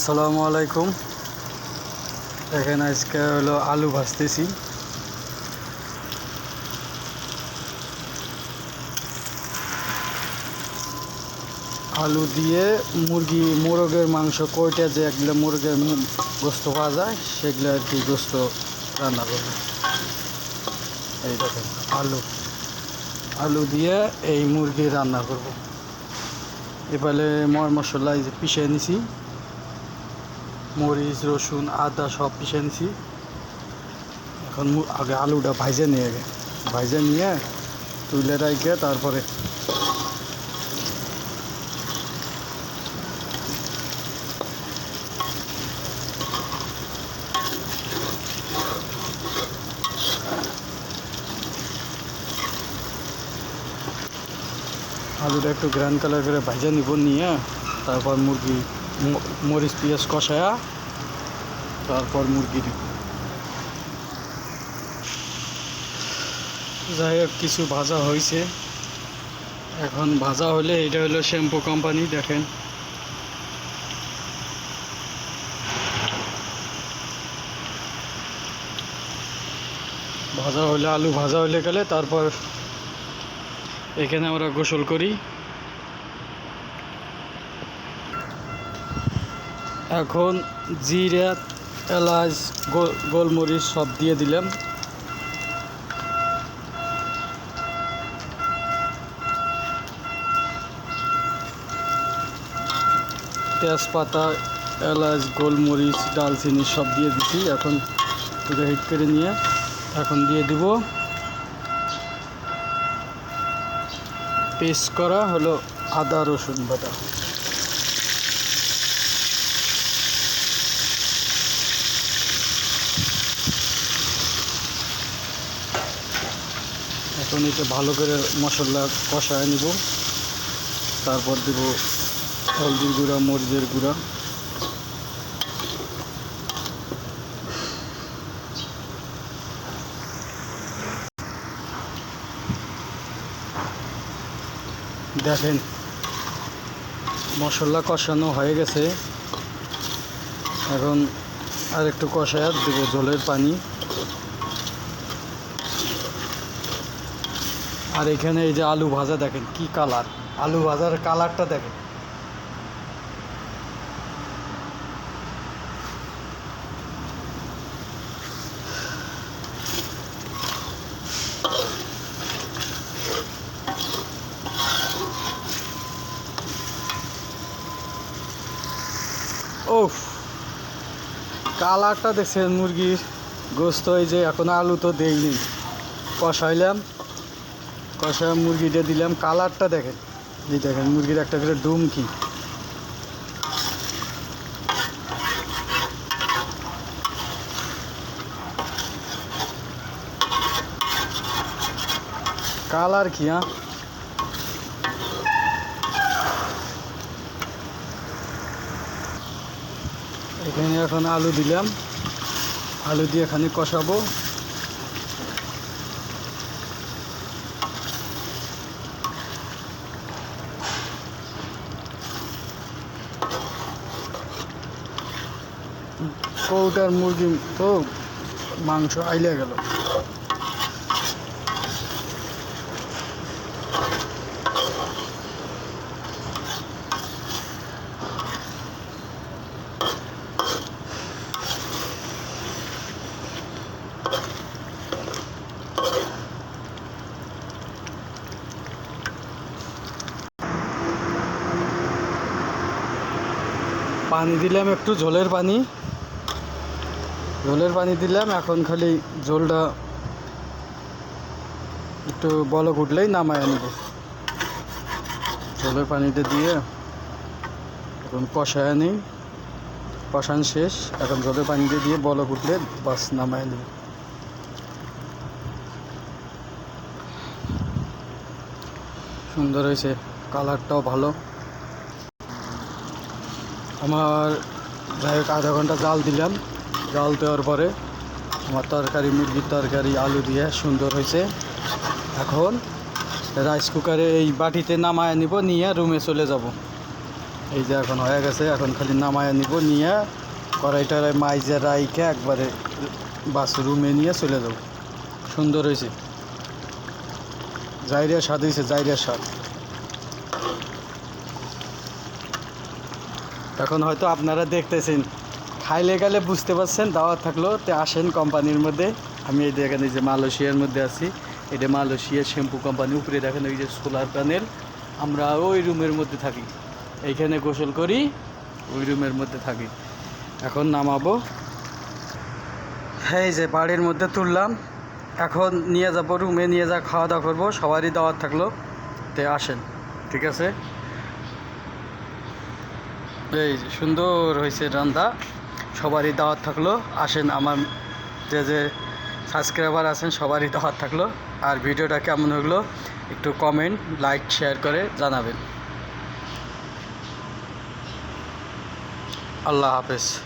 আসসালামু আলাইকুম। এখানে আজকে হলো আলু ভাজতেছি। আলু দিয়ে মুরগি, মোরগের মাংস কইটা যে একগুলো মুরগের গোস্ত পাওয়া যায়, সেগুলো আর কি গোস্ত রান্না করব। এই দেখেন, আলু। আলু দিয়ে এই মুরগি রান্না করব। এবারে ময় মশলা পিষে নিছি। মরিচ, রসুন, আদা সব পিষে নিছি। এখন আগে আলুটা ভাইজে নিয়ে আগে। ভাইজে নিয়ে তুলে রাখে তারপরে আলুটা একটু গ্রান কালার করে ভাজা নিব নিয়ে, তারপর মুরগি মরিচ, পেঁয়াজ কষায়া তারপর মুরগি দিব। যাই হোক, কিছু ভাজা হয়েছে। এখন ভাজা হলে এটা হলো শ্যাম্পু কোম্পানি, দেখেন। ভাজা হলে, আলু ভাজা হলে গেলে তারপর এখানে আমরা গোসল করি। এখন জিরা, এলাচ গোলমরিচ সব দিয়ে দিলাম। তেজপাতা, এলাচ, গোলমরিচ, ডালচিনি সব দিয়ে দিছি। এখন এটা হিট করে নিয়ে এখন দিয়ে দিব। পেস্ট করা হলো আদা রসুন বাটা। এখন ভালো করে মশলা কষায় নিব। তারপর দেব হলদির গুঁড়া, মরিচের গুঁড়া। দেখেন, মশলা কষানো হয়ে গেছে। এখন আর একটু কষায় দেব জলের পানি। আর এখানে এই যে আলু ভাজা দেখেন, কি কালার? আলু ভাজার কালারটা দেখেন। ওফ কালারটা দেখছেন মুরগির গোস্ত, এই যে এখন আলু তো দেইনি। কষাইলাম। কষায় মুরগিটা দিলাম, কালারটা দেখেন। এই দেখেন, মুরগির একটা করে ডুম কি কালার কি হ্যাঁ? এখানে এখন আলু দিলাম। আলু দিয়ে এখানে কষাবো। কৌটার মুরগি তো মাংস আইলে গেল। পানি দিলাম একটু ঝোলের পানি। ঝোলের পানি দিলাম, এখন খালি ঝোলটা একটু বলক উঠলেই নামায় নেব ঝোলের পানিটা দিয়ে এখন কষায় নিই কষান শেষ, এখন ঝোলের পানিটা দিয়ে বলক উঠলে বাস নামায় নেব সুন্দর হয়েছে, কালারটাও ভালো। আমার যাই হোক আধা ঘণ্টা জাল দিলাম। জাল দেওয়ার পরে আমার তরকারি, মুরগির তরকারি, আলু দিয়ে সুন্দর হয়েছে। এখন রাইস কুকারে এই বাটিতে নামায় নিব, নিয়ে রুমে চলে যাব। এই যে এখন হয়ে গেছে, এখন খালি নামায় নিব, নিয়ে কড়াইটারে মাইজে রাইকে একবারে বাস রুমে নিয়ে চলে যাব। সুন্দর হয়েছে। জাইরিয়া স্বাদ হয়েছে জাইরিয়ার স্বাদ। এখন হয়তো আপনারা দেখতেছেন খাইলে গেলে বুঝতে পারছেন, দাওয়াত থাকল, তে আসেন কোম্পানির মধ্যে। আমি এই দেখেন এই যে মালয়েশিয়ার মধ্যে আছি, এটা মালয়েশিয়ার শ্যাম্পু কোম্পানি, উপরে দেখেন ওই যে সোলার প্যানেল। আমরা ওই রুমের মধ্যে থাকি। এইখানে গোসল করি, ওই রুমের মধ্যে থাকি। এখন নামাবো। এই যে বাড়ির মধ্যে তুললাম। এখন নিয়ে যাব, রুমে নিয়ে যা খাওয়া দাওয়া করব, সবারই দাওয়াত থাকল। তে আসেন, ঠিক আছে? এই সুন্দর হয়েছে রান্না। সবারই দাওয়াত থাকল। আসেন, আমার যে যে সাবস্ক্রাইবার আছেন, সবারই দাওয়াত থাকল। আর ভিডিওটা কেমন হলো, একটু কমেন্ট লাইক শেয়ার করে জানাবেন। আল্লাহ হাফেজ।